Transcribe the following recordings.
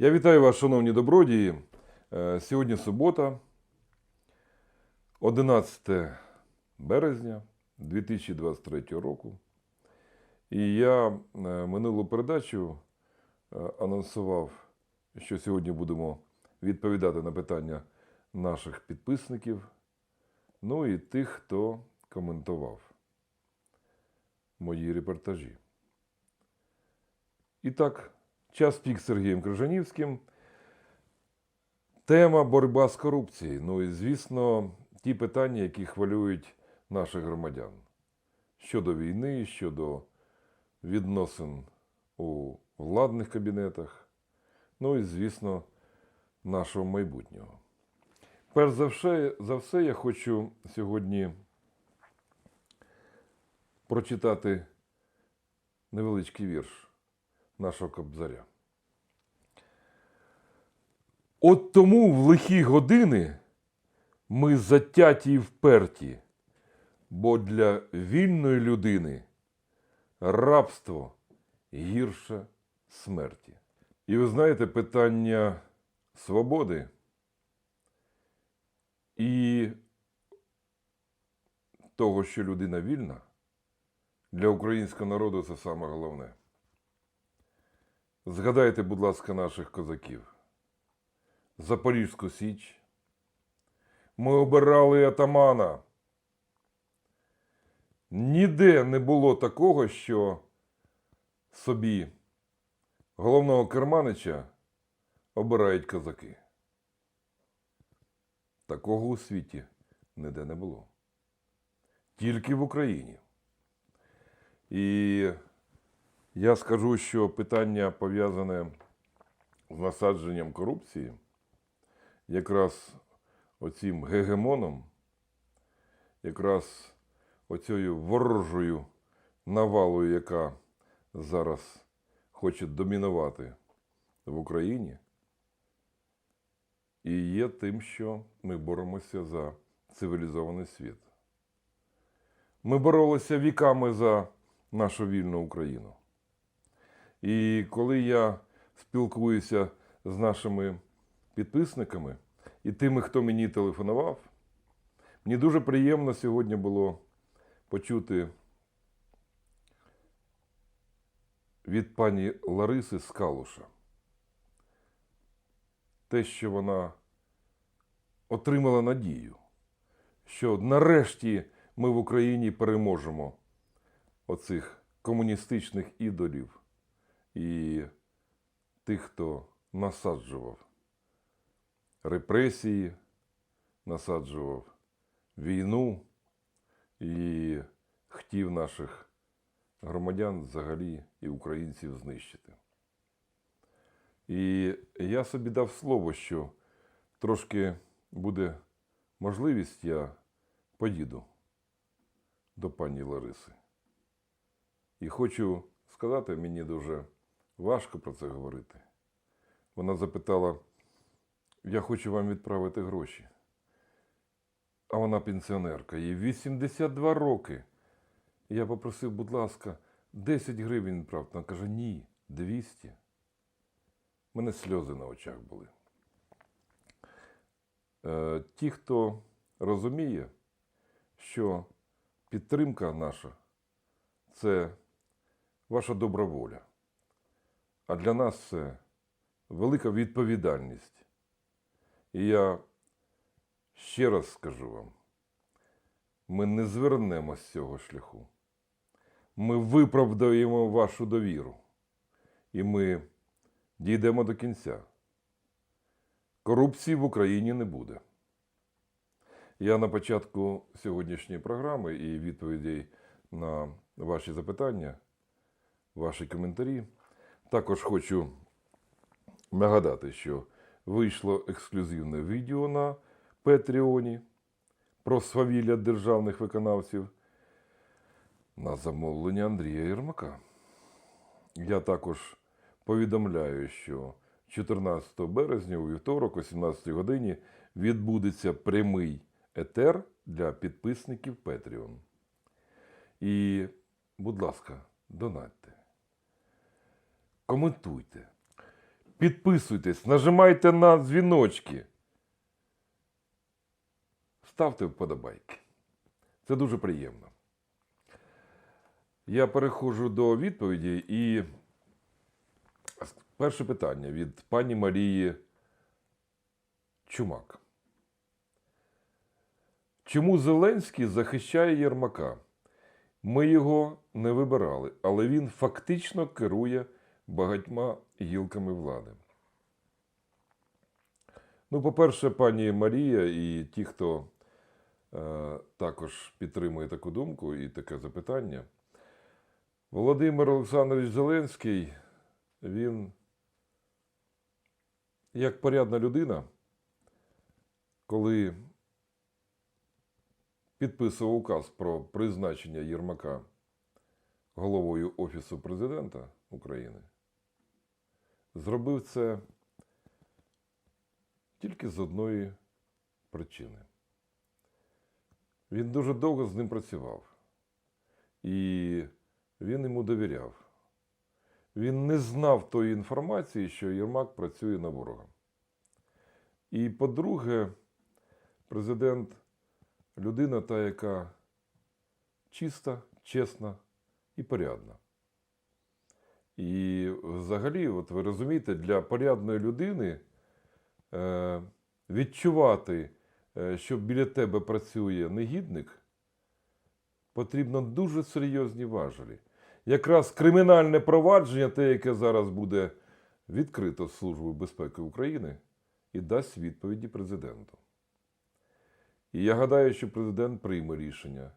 Я вітаю вас, шановні добродії. Е, Сьогодні субота, 11 березня 2023 року. І я е, минулу передачу е, анонсував, що сьогодні будемо відповідати на питання наших підписників, ну і тих, хто коментував мої репортажі. І так, час пік з Сергієм Крижанівським. Тема боротьба з корупцією. Ну і, звісно, ті питання, які хвилюють наших громадян щодо війни, щодо відносин у владних кабінетах, ну і, звісно, нашого майбутнього. Перш за все, за все, я хочу сьогодні прочитати невеличкий вірш нашого кобзаря. От тому в лихі години ми затяті й вперті, бо для вільної людини рабство гірше смерті. І ви знаєте, питання свободи і того, що людина вільна, для українського народу це саме головне. Згадайте, будь ласка, наших козаків. Запорізьку Січ. Ми обирали атамана. Ніде не було такого, що собі головного керманича обирають козаки. Такого у світі ніде не було. Тільки в Україні. І я скажу, що питання пов'язане з насадженням корупції, якраз оцим гегемоном, якраз оцією ворожою навалою, яка зараз хоче домінувати в Україні, і є тим, що ми боремося за цивілізований світ. Ми боролися віками за нашу вільну Україну. І коли я спілкуюся з нашими підписниками і тими, хто мені телефонував, мені дуже приємно сьогодні було почути від пані Лариси Скалуша те, що вона отримала надію, що нарешті ми в Україні переможемо оцих комуністичних ідолів і тих, хто насаджував репресії, насаджував війну і хотів наших громадян взагалі і українців знищити. І я собі дав слово, що трошки буде можливість, я поїду до пані Лариси. І хочу сказати, мені дуже важко про це говорити. Вона запитала: я хочу вам відправити гроші. А вона пенсіонерка, їй 82 роки. Я попросив, будь ласка, 10 гривень відправте. Вона каже, ні, 200. У мене сльози на очах були. Е, ті, хто розуміє, що підтримка наша це ваша добра воля. А для нас це велика відповідальність. І я ще раз скажу вам: ми не звернемо з цього шляху. Ми виправдаємо вашу довіру. І ми дійдемо до кінця. Корупції в Україні не буде. Я на початку сьогоднішньої програми і відповідей на ваші запитання, ваші коментарі. Також хочу нагадати, що вийшло ексклюзивне відео на Петріоні про свавілля державних виконавців на замовлення Андрія Єрмака. Я також повідомляю, що 14 березня у вівторок, о 17 годині, відбудеться прямий етер для підписників Patreon. І, будь ласка, донатьте, коментуйте, підписуйтесь, нажимайте на дзвіночки. Ставте вподобайки. Це дуже приємно. Я переходжу до відповіді і перше питання від пані Марії Чумак. Чому Зеленський захищає Єрмака? Ми його не вибирали, але він фактично керує багатьма гілками влади. Ну, по-перше, пані Марія і ті, хто е, також підтримує таку думку і таке запитання. Володимир Олександрович Зеленський, він як порядна людина, коли підписував указ про призначення Єрмака головою Офісу президента України, зробив це тільки з одної причини. Він дуже довго з ним працював. І він йому довіряв. Він не знав тої інформації, що Єрмак працює на ворога. І по-друге, президент людина та, яка чиста, чесна і порядна. І взагалі, от ви розумієте, для порядної людини е, відчувати, е, що біля тебе працює негідник, потрібно дуже серйозні важелі. Якраз кримінальне провадження, те, яке зараз буде відкрито Службою безпеки України, і дасть відповіді президенту. І я гадаю, що президент прийме рішення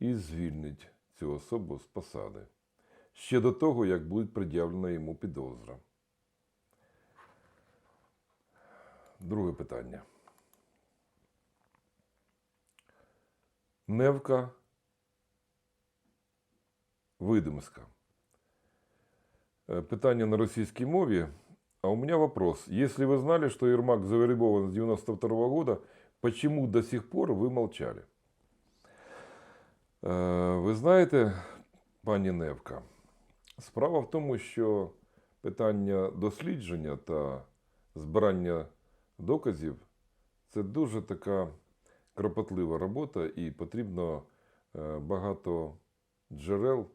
і звільнить цю особу з посади ще до того, як буде пред'явлена йому підозра. Друге питання. Невка Видимска. Э, Питание на российской мове. А у меня вопрос. Если вы знали, что Ермак завербован с 92 года, почему до сих пор вы молчали? Е, Ви знаєте, пані Невка, справа в тому, що питання дослідження та збирання доказів це дуже така кропотлива робота, і потрібно е, багато джерел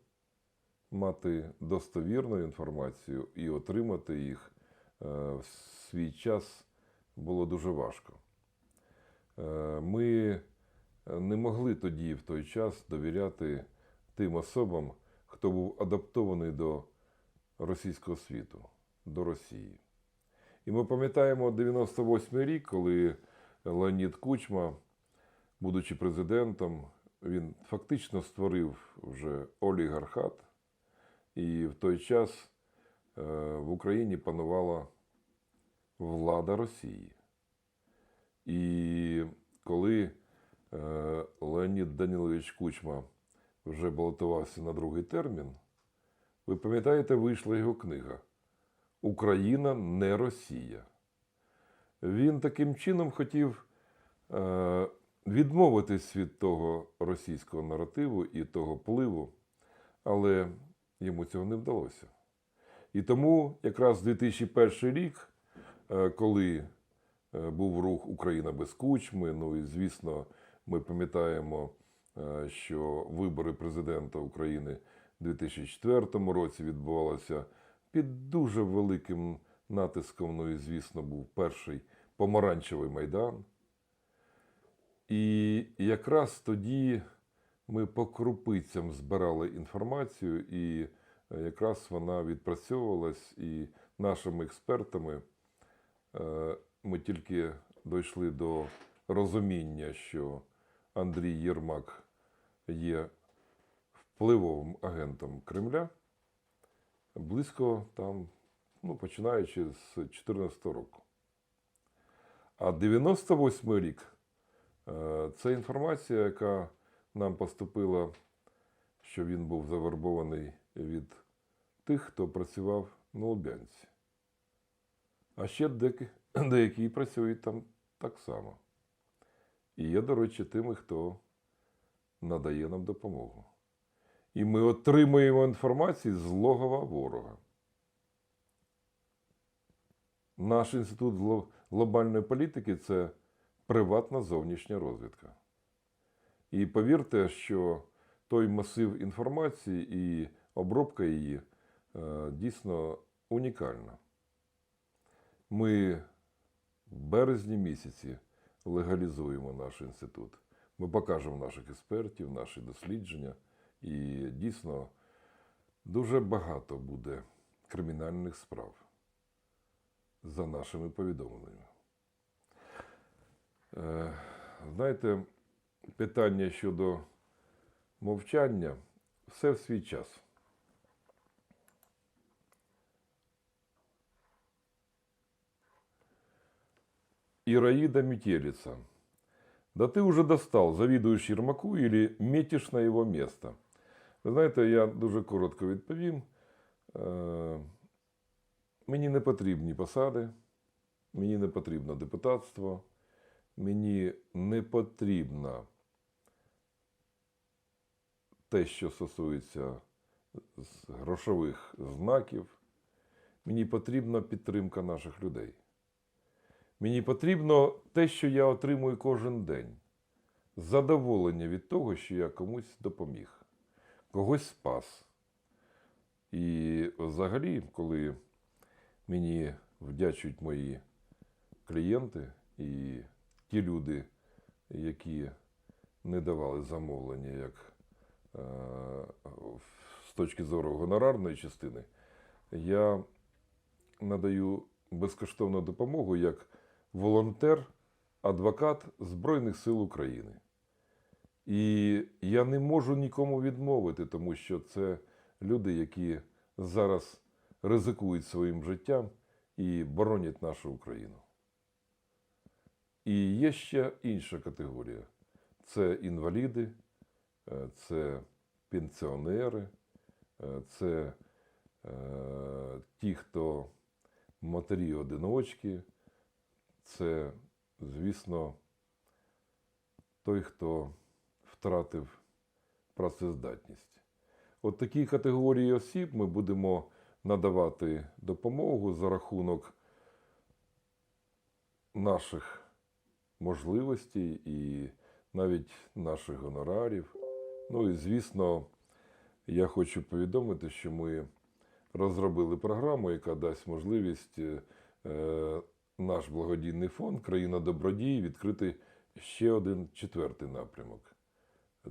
мати достовірну інформацію і отримати їх е, в свій час було дуже важко. Е, Ми не могли тоді, в той час, довіряти тим особам, хто був адаптований до російського світу, до Росії. І ми пам'ятаємо 98 рік, коли Леонід Кучма, будучи президентом, він фактично створив вже олігархат, і в той час е, в Україні панувала влада Росії. І коли е, Леонід Данилович Кучма вже балотувався на другий термін, ви пам'ятаєте, вийшла його книга Україна не Росія. Він таким чином хотів е, відмовитись від того російського наративу і того впливу, але йому цього не вдалося. І тому якраз 2001 рік, е, коли е, був рух Україна без кучми, ну і звісно, ми пам'ятаємо, що вибори президента України у 2004 році відбувалися під дуже великим натиском. Ну і, звісно, був перший помаранчевий майдан. І якраз тоді ми по крупицям збирали інформацію, і е, якраз вона відпрацьовувалась, і нашими експертами е, ми тільки дійшли до розуміння, що Андрій Єрмак є впливовим агентом Кремля близько там, ну, починаючи з 2014 року. А 98 рік е, це інформація, яка нам поступила, що він був завербований від тих, хто працював на Лубянці. А ще деякі, деякі працюють там так само. І є, до речі, тими, хто надає нам допомогу. І ми отримуємо інформацію з логова ворога. наш інститут глобальної політики це приватна зовнішня розвідка. І повірте, що той масив інформації і обробка її е, дійсно унікальна. Ми в березні місяці легалізуємо наш інститут. Ми покажемо наших експертів, наші дослідження. І дійсно дуже багато буде кримінальних справ за нашими повідомленнями. Е, Знаєте, питання щодо мовчання все в свій час. Ираида Метелица. Да ты уже достал, завідуєш Єрмаку или метиш на його место? Ви знаєте, я дуже коротко відповім. Е, Мені не потрібні посади, мені не потрібно депутатство, мені не потрібно те, що стосується грошових знаків. Мені потрібна підтримка наших людей. Мені потрібно те, що я отримую кожен день. Задоволення від того, що я комусь допоміг, когось спас. І взагалі, коли мені вдячують мої клієнти і ті люди, які не давали замовлення як е, з точки зору гонорарної частини, я надаю безкоштовну допомогу як волонтер, адвокат Збройних сил України. І я не можу нікому відмовити, тому що це люди, які зараз ризикують своїм життям і боронять нашу Україну. І є ще інша категорія: це інваліди, е, це пенсіонери, е, це е, ті, хто матері-одиночки, це, звісно, той, хто втратив працездатність. От такій категорії осіб ми будемо надавати допомогу за рахунок наших можливостей і навіть наших гонорарів. Ну і звісно, я хочу повідомити, що ми розробили програму, яка дасть можливість е, наш благодійний фонд Країна добродій відкрити ще один четвертий напрямок.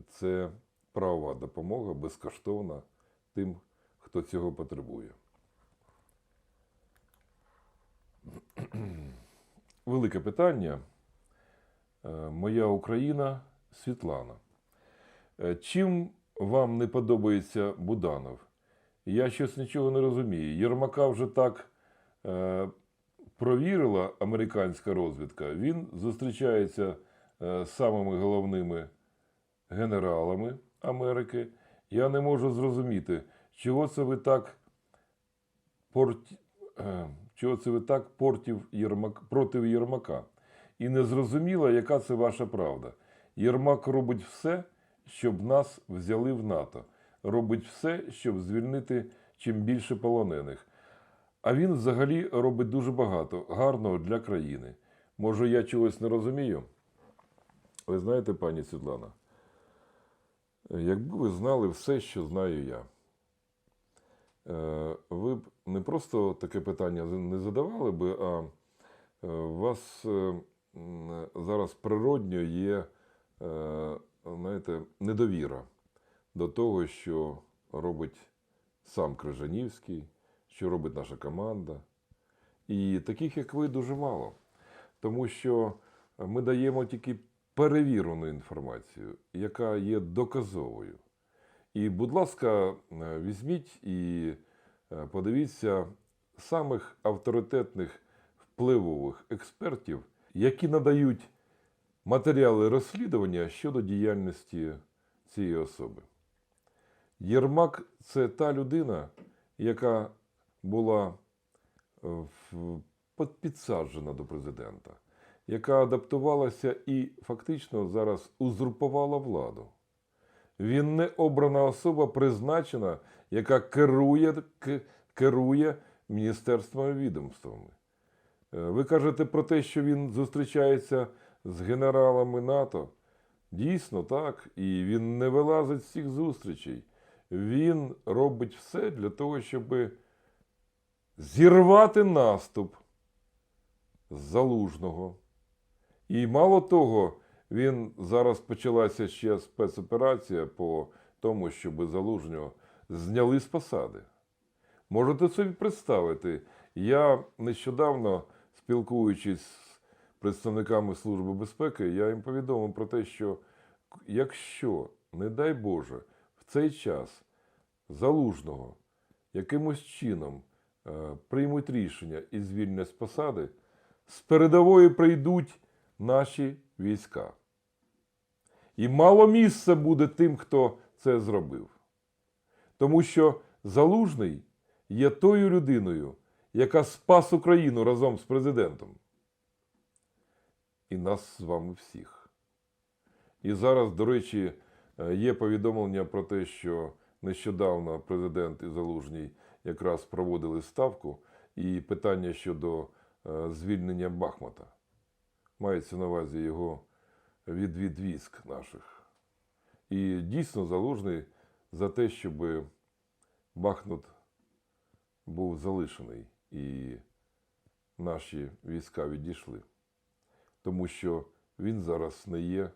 Це правова допомога безкоштовна тим, хто цього потребує. Велике питання. Е, Моя Україна Світлана. Е, Чим вам не подобається Буданов? Я щось нічого не розумію. Єрмака вже так е, провірила американська розвідка. Він зустрічається е, з самими головними генералами Америки. Я не можу зрозуміти, чого це ви так порт... е, чого це ви так портів Єрмак... проти Єрмака. І не зрозуміло, яка це ваша правда. Єрмак робить все, щоб нас взяли в НАТО. Робить все, щоб звільнити чим більше полонених. А він взагалі робить дуже багато гарного для країни. Може, я чогось не розумію? Ви знаєте, пані Світлана, якби ви знали все, що знаю я, е, ви б не просто таке питання не задавали би, а е, у вас е, зараз природньо є, знаєте, недовіра до того, що робить сам Крижанівський, що робить наша команда. І таких, як ви, дуже мало. Тому що ми даємо тільки перевірену інформацію, яка є доказовою. І, будь ласка, е, візьміть і е, подивіться самих авторитетних впливових експертів, які надають матеріали розслідування щодо діяльності цієї особи. Єрмак це та людина, яка була е, підсаджена до президента, яка адаптувалася і фактично зараз узурпувала владу. Він не обрана особа, призначена, яка керує, керує міністерствами відомствами. Е, Ви кажете про те, що він зустрічається з генералами НАТО. Дійсно, так. І він не вилазить з цих зустрічей. Він робить все для того, щоб зірвати наступ з залужного. І мало того, він зараз почалася ще спецоперація по тому, щоб залужнього зняли з посади. Можете собі представити, я нещодавно, спілкуючись з представниками Служби безпеки, я їм повідомив про те, що якщо, не дай Боже, в цей час залужного якимось чином приймуть рішення і звільнять з посади, з передової прийдуть наші війська. І мало місця буде тим, хто це зробив. Тому що Залужний є тою людиною, яка спас Україну разом з президентом. І нас з вами всіх. І зараз, до речі, е, є повідомлення про те, що нещодавно президент і Залужний якраз проводили ставку і питання щодо е, звільнення Бахмута. Мається на увазі його відвід військ наших. І дійсно залужний за те, щоб Бахмут був залишений і наші війська відійшли. Тому що він зараз не є е,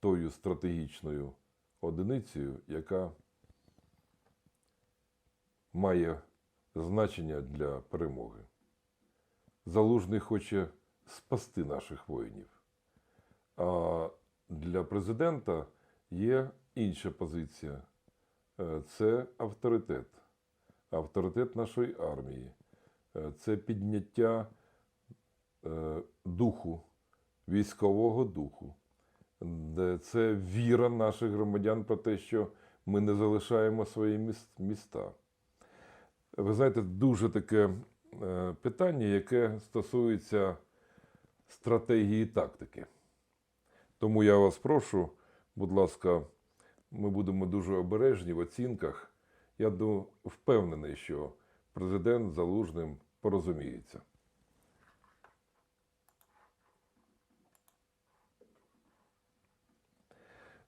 тою стратегічною одиницею, яка має значення для перемоги. Залужний хоче спасти наших воїнів. А для президента є інша позиція Е, це авторитет, авторитет нашої армії, Е, це підняття е, духу, військового духу, це віра наших громадян про те, що ми не залишаємо свої міста. Ви знаєте, дуже таке е, питання, яке стосується стратегії тактики. Тому я вас прошу, будь ласка, ми будемо дуже обережні в оцінках. Я впевнений, що президент залужним порозуміється.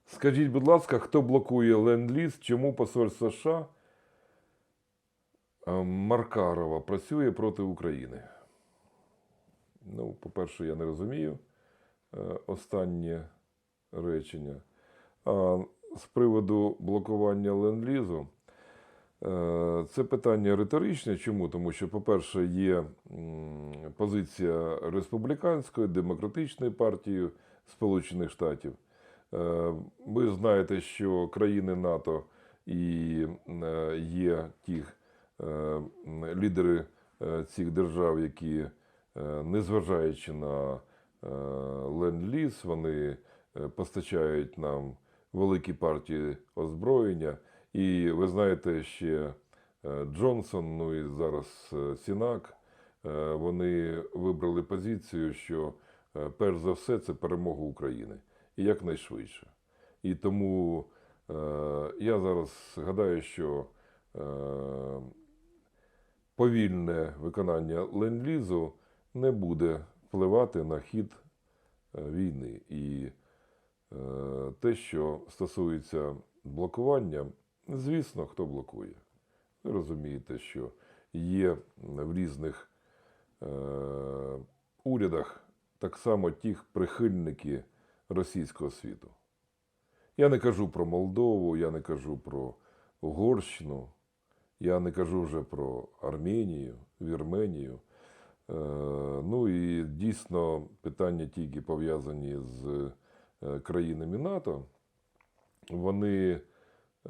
Скажіть, будь ласка, хто блокує ленд-ліз, чому посольство США Маркарова працює проти України? Ну, по-перше, я не розумію е, останнє речення. А з приводу блокування ленд-лізу, е, це питання риторичне. Чому? Тому що, по-перше, є позиція республіканської, демократичної партії Сполучених Штатів. Е, Ви знаєте, що країни НАТО і е, є е, м, лідери е, цих держав, які, е, незважаючи на е, ленд-ліз, вони е, постачають нам великі партії озброєння. І ви знаєте, ще е, Джонсон, ну і зараз е, Сінак, е, вони вибрали позицію, що е, перш за все це перемога України і якнайшвидше. І тому е, я зараз гадаю, що е, повільне виконання ленд-лізу не буде впливати на хід е, війни. І е, те, що стосується блокування, звісно, хто блокує. Ви розумієте, що є в різних е, урядах так само тих прихильники російського світу. Я не кажу про Молдову, я не кажу про Угорщину, я не кажу вже про Арменію, Вірменію. Е, ну і дійсно питання тільки пов'язані з е, країнами НАТО, вони,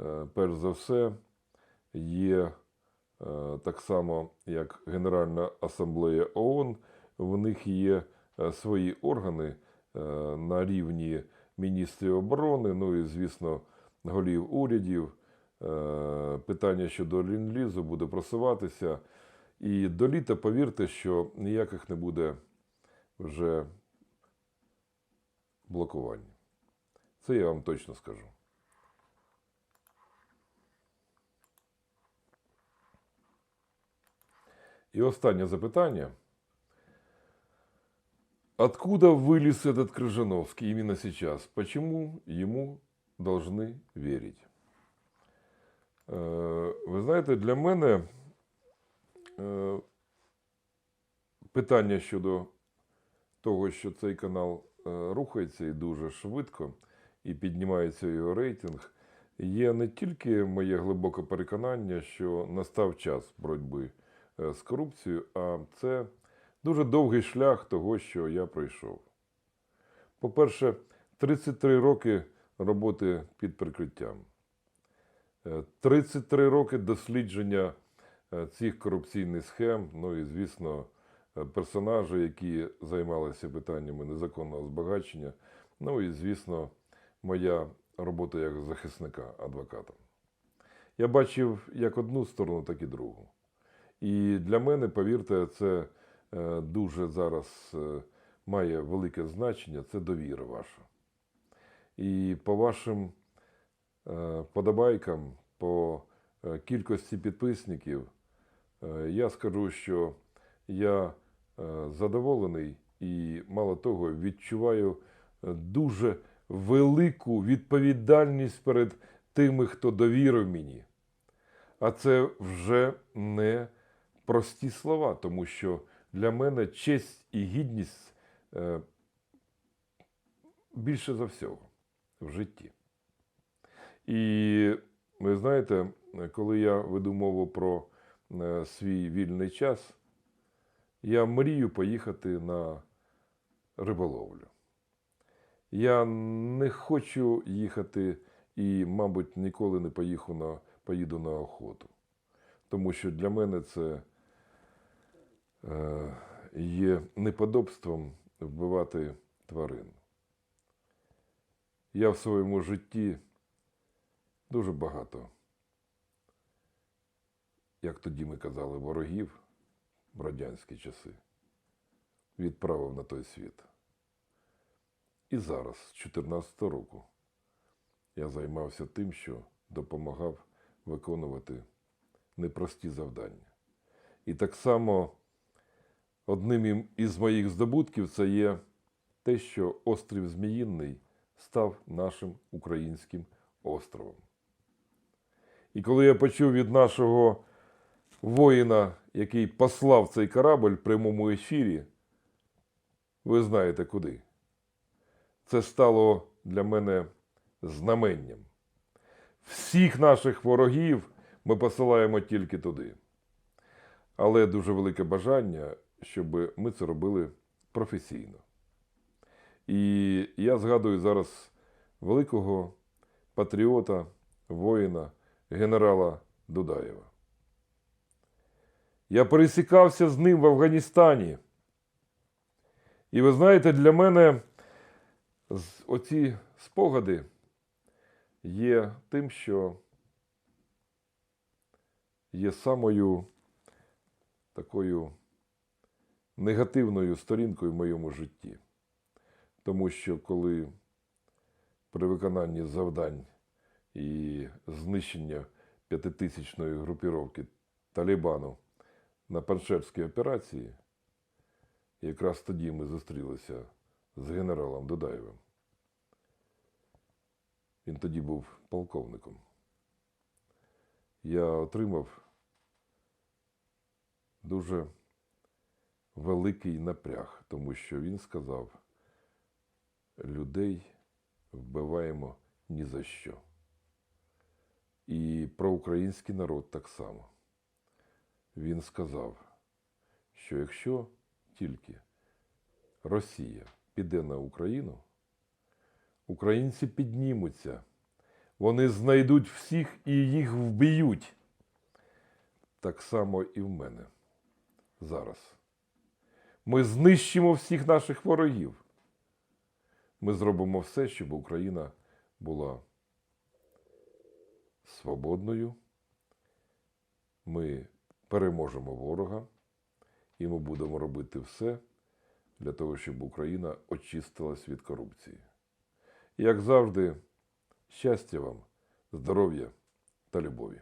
е, перш за все, є так само, як Генеральна асамблея ООН, в них є свої органи на рівні міністрів оборони, ну і, звісно, голів урядів. Е, Питання щодо лінлізу буде просуватися. І до літа, повірте, що ніяких не буде вже блокувань. Це я вам точно скажу. І останнє запитання. Откуда вылез этот Крыжановский именно сейчас? Почему ему должны вірити? Е, Ви знаєте, для мене е, питання щодо того, що цей канал е, рухається і дуже швидко, і піднімається його рейтинг, є не тільки моє глибоке переконання, що настав час боротьби з корупцією, а це дуже довгий шлях того, що я пройшов. По-перше, 33 роки роботи під прикриттям. Е, 33 роки дослідження е, цих корупційних схем, ну і, звісно, е, персонажі, які займалися питаннями незаконного збагачення. Ну і, звісно, моя робота як захисника, адвоката. Я бачив як одну сторону, так і другу. І для мене, повірте, це е, дуже зараз е, має велике значення це довіра ваша. І по вашим е, подобайкам, по е, кількості підписників, е, я скажу, що я е, задоволений і, мало того, відчуваю е, дуже велику відповідальність перед тими, хто довірив мені. А це вже не прості слова, тому що для мене честь і гідність е, більше за всього в житті. І ви знаєте, коли я веду мову про е, свій вільний час, я мрію поїхати на риболовлю. Я не хочу їхати і, мабуть, ніколи не поїхав на, поїду на охоту. Тому що для мене це е, є неподобством вбивати тварин. Я в своєму житті дуже багато, як тоді ми казали, ворогів в радянські часи відправив на той світ. І зараз, з 2014 року, я займався тим, що допомагав виконувати непрості завдання. І так само одним із моїх здобутків це є те, що острів Зміїнний став нашим українським островом. І коли я почув від нашого воїна, який послав цей корабль в прямому ефірі, ви знаєте куди. Це стало для мене знаменням. Всіх наших ворогів ми посилаємо тільки туди. Але дуже велике бажання, щоб ми це робили професійно. І я згадую зараз великого патріота, воїна, генерала Дудаєва. Я пересікався з ним в Афганістані. І ви знаєте, для мене оці спогади є тим, що є самою такою негативною сторінкою в моєму житті. Тому що коли при виконанні завдань і знищення п'ятитисячної групіровки Талібану на Паншерській операції, якраз тоді ми зустрілися з генералом Дудаєвим. Він тоді був полковником. Я отримав дуже великий напряг, тому що він сказав: людей вбиваємо ні за що. І про український народ так само. Він сказав, що якщо тільки Росія піде на Україну, українці піднімуться, вони знайдуть всіх і їх вб'ють. Так само і в мене зараз. Ми знищимо всіх наших ворогів. Ми зробимо все, щоб Україна була свободною. Ми переможемо ворога, і ми будемо робити все для того, щоб Україна очистилась від корупції. І, як завжди, щастя вам, здоров'я та любові.